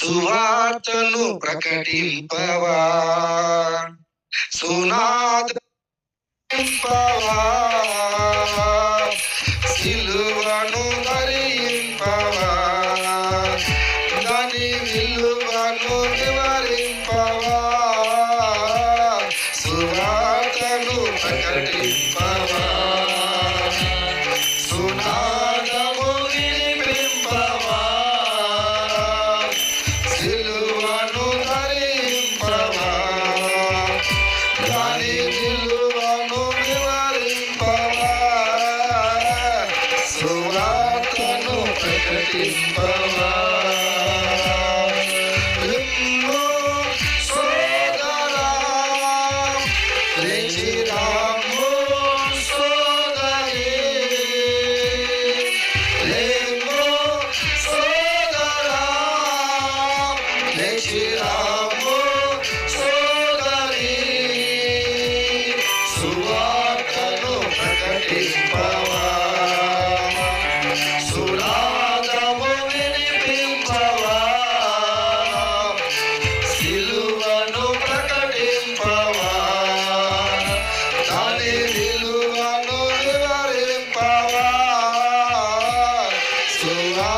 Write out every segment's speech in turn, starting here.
సువార్తను ప్రకటింపవా సునాద సిలువను ధరింపవా దాని విలువను వివరింపవా సువార్తను ప్రకటింపవా ప్రకటింపవా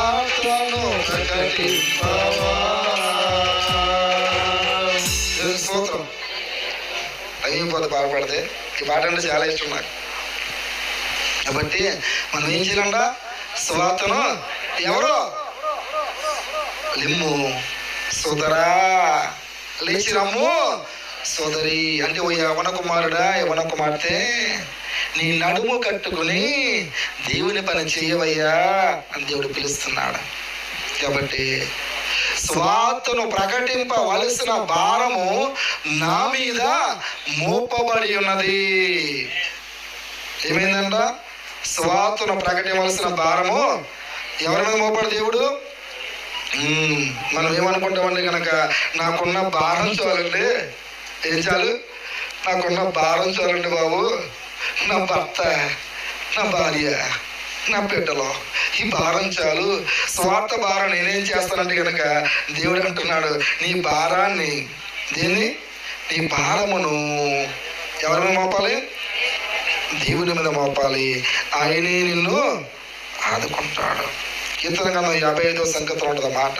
సువార్తను ప్రకటింపవా దేవుని స్తోత్రం అయిపోతే బాధపడితే ఈ పాట అంటే చాలా ఇష్టం నాకు. కాబట్టి మనం ఏం చేయాలంట స్వాతను ఎవరు? లిమ్ము సోదరా లేచి రమ్ము సోదరి అంటే ఓ యవన కుమారుడా యవన కుమార్తె నీ నడుము కట్టుకుని దేవుని పని చేయవయ్యా అని దేవుడు పిలుస్తున్నాడు. కాబట్టి స్వాతను ప్రకటింపవలసిన భారము నా మీద మోపబడి ఉన్నది. ఏమైందంట? స్వాతను ప్రకటించవలసిన భారము ఎవరి మీద మోపడు దేవుడు. మనం ఏమనుకుంటామండి కనుక నాకున్న భారం చాలండి ఏం చాలు? నాకున్న భారం చాలండి బాబు. నా భర్త నా భార్య నా బిడ్డలు ఈ భారం చాలు. స్వార్థ భారం నేనేం చేస్తానంటే కనుక దేవుడు అంటున్నాడు నీ భారాన్ని దేన్ని? నీ భారమును ఎవరి మీద మోపాలి? దేవుని మీద మోపాలి. ఆయనే నిన్ను ఆదుకుంటాడు. కీర్తన గణం యాభై ఐదో సంగతిలో ఉంటుంది మాట.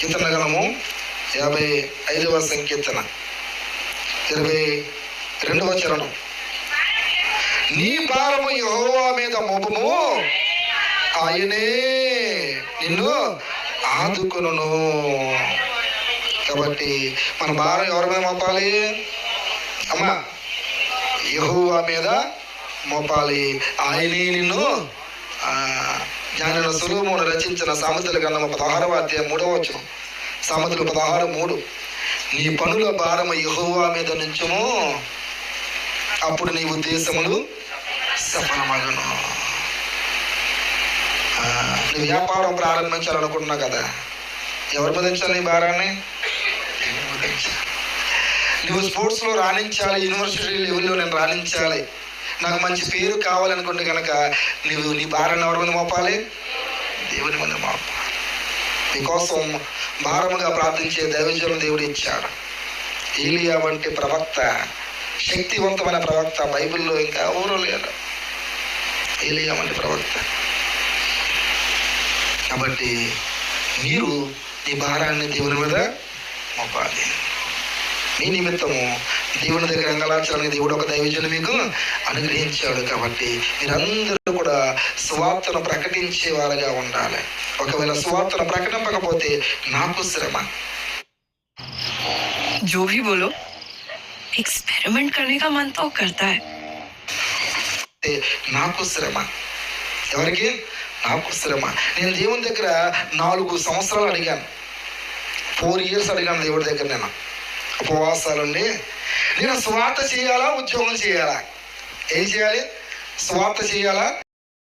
కీర్తన గణము యాభై ఐదవ సంకీర్తన. ఇరవై రెండవ చరణం. నీ భారము యెహోవా మీద మోపము. ఆయనే నిన్ను ఆదుకును కాబట్టి మన భారం ఎవరి మీద మోపాలి? అమ్మా యెహోవా మీద మోపాలి. ఆయనే నిన్ను జ్ఞానుల సులువును రచించిన సామెతల గ్రంథము పదహారవ అధ్యాయం మూడవ వచనం. సామెతలు పదహారు మూడు. నీ పనుల భారము యెహోవా మీద నుంచుము. అప్పుడు నీ ఉద్దేశములు సఫలమగును. నువ్వు వ్యాపారం ప్రారంభించాలనుకుంటున్నావు కదా. ఎవరు బదించాలి నీ భారాన్ని? నువ్వు స్పోర్ట్స్లో రాణించాలి యూనివర్సిటీ లెవెల్లో నేను రాణించాలి. నాకు మంచి పేరు కావాలనుకుంటే కనుక నువ్వు నీ భారాన్ని ఎవరి ముందు మోపాలి? దేవుని ముందు మోపాలి. నీకోసం భారముగా ప్రార్థించే దైవజనం దేవుడు ఇచ్చాడు. ఏలియా వంటి ప్రవక్త శక్తివంతమైన ప్రవక్త బైబిల్లో ఇంకా ఎవరూ లేరు. ఏలియామంటే ప్రవక్త. కాబట్టి మీరు నీ భారాన్ని దేవుని మీద మొప్పాలి మీ నిమిత్తము దేవుని దగ్గర అంగలాచడానికి దేవుడు ఒక దైవజను మీకు అనుగ్రహించాడు కాబట్టి మీరందరూ కూడా స్వార్థను ప్రకటించే వారుగా ఉండాలి. ఒకవేళ స్వార్థను ప్రకటింపకపోతే నాకు శ్రమ. జోహి బోలో? एक्सपेरिमेंट करने का मन तो करता है అంటే నాకు శ్రమ ఎవరికి నాకు శ్రమ నేను దేవుని దగ్గర నాలుగు సంవత్సరాలు అడిగాను ఫోర్ ఇయర్స్ అడిగాను దేవుడి దగ్గర నేను ఉపవాసాలుండి నేను స్వార్థ చేయాలా ఉద్యోగం చేయాలా ఏం చేయాలి స్వార్థ చేయాలా